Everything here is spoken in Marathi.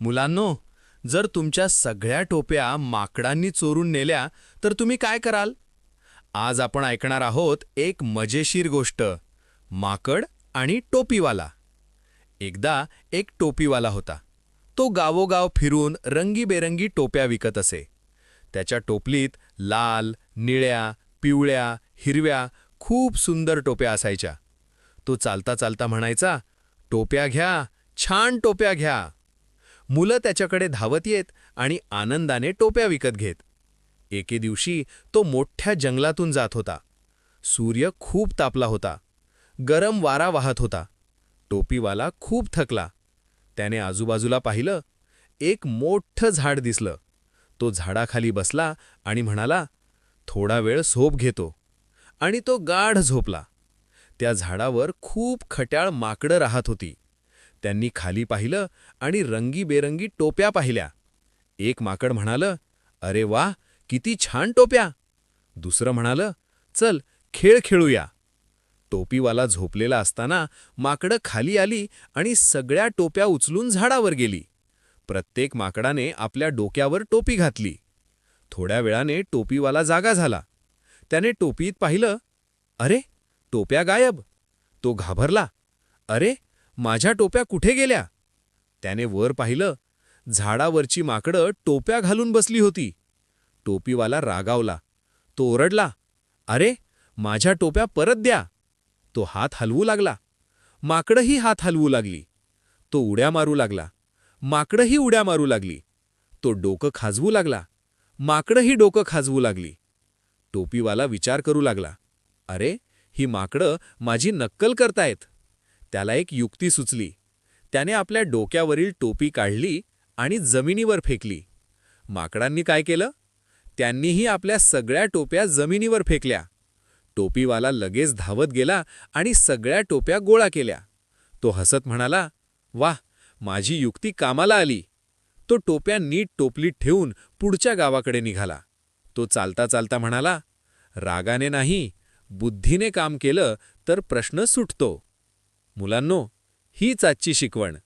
मुलांनो जर तुमच्या सगळ्या टोप्या माकडांनी चोरून नेल्या तर तुम्ही काय कराल? आज आपण ऐकणार आहोत एक मजेशीर गोष्ट माकड आणि टोपीवाला. एकदा एक टोपीवाला होता. तो गावोगाव फिरून रंगीबेरंगी टोप्या विकत असे. त्याच्या टोपलीत लाल निळ्या पिवळ्या हिरव्या खूप सुंदर टोप्या असायच्या. तो चालता चालता म्हणायचा टोप्या घ्या छान टोप्या घ्या. मुलं त्याच्याकडे धावत येत आणि आनंदाने टोप्या विकत घेत. एके दिवशी तो मोठ्या जंगलातून जात होता. सूर्य खूप तापला होता. गरम वारा वाहत होता. टोपीवाला खूप थकला. त्याने आजूबाजूला पाहिलं एक मोठं झाड दिसलं. तो झाडाखाली बसला आणि म्हणाला थोडा वेळ झोप घेतो. आणि तो गाढ झोपला. त्या झाडावर खूप खट्याळ माकडं राहत होती. त्यांनी खाली पाहिलं आणि रंगीबेरंगी टोप्या पाहिल्या. एक माकड म्हणालं अरे वा किती छान टोप्या. दुसरं म्हणालं चल खेळ खेळूया. टोपीवाला झोपलेला असताना माकडं खाली आली आणि सगळ्या टोप्या उचलून झाडावर गेली. प्रत्येक माकडाने आपल्या डोक्यावर टोपी घातली. थोड्या वेळाने टोपीवाला जागा झाला. त्याने टोपीत पाहिलं अरे टोप्या गायब. तो घाबरला अरे माझ्या टोप्या कुठे गेल्या? त्याने वर पाहिलं. झाडावरची माकडं टोप्या घालून बसली होती. टोपीवाला रागावला. तो ओरडला अरे माझ्या टोप्या परत द्या. तो हात हलवू लागला. माकडंही हात हलवू लागली. तो उड्या मारू लागला. माकडंही उड्या मारू लागली. तो डोकं खाजवू लागला. माकडंही डोकं खाजवू लागली. टोपीवाला विचार करू लागला. अरे ही माकडं माझी नक्कल करतायत. त्याला एक युक्ती सुचली. त्याने आपल्या डोक्यावरील टोपी काढली आणि जमिनीवर फेकली. माकडांनी काय केलं? त्यांनीही आपल्या सगळ्या टोप्या जमिनीवर फेकल्या. टोपीवाला लगेच धावत गेला आणि सगळ्या टोप्या गोळा केल्या. तो हसत म्हणाला वाह माझी युक्ती कामाला आली. तो टोप्या नीट टोपलीत ठेवून पुढच्या गावाकडे निघाला. तो चालता चालता म्हणाला रागाने नाही बुद्धीने काम केलं तर प्रश्न सुटतो. मुलांनो हीच आजची शिकवण.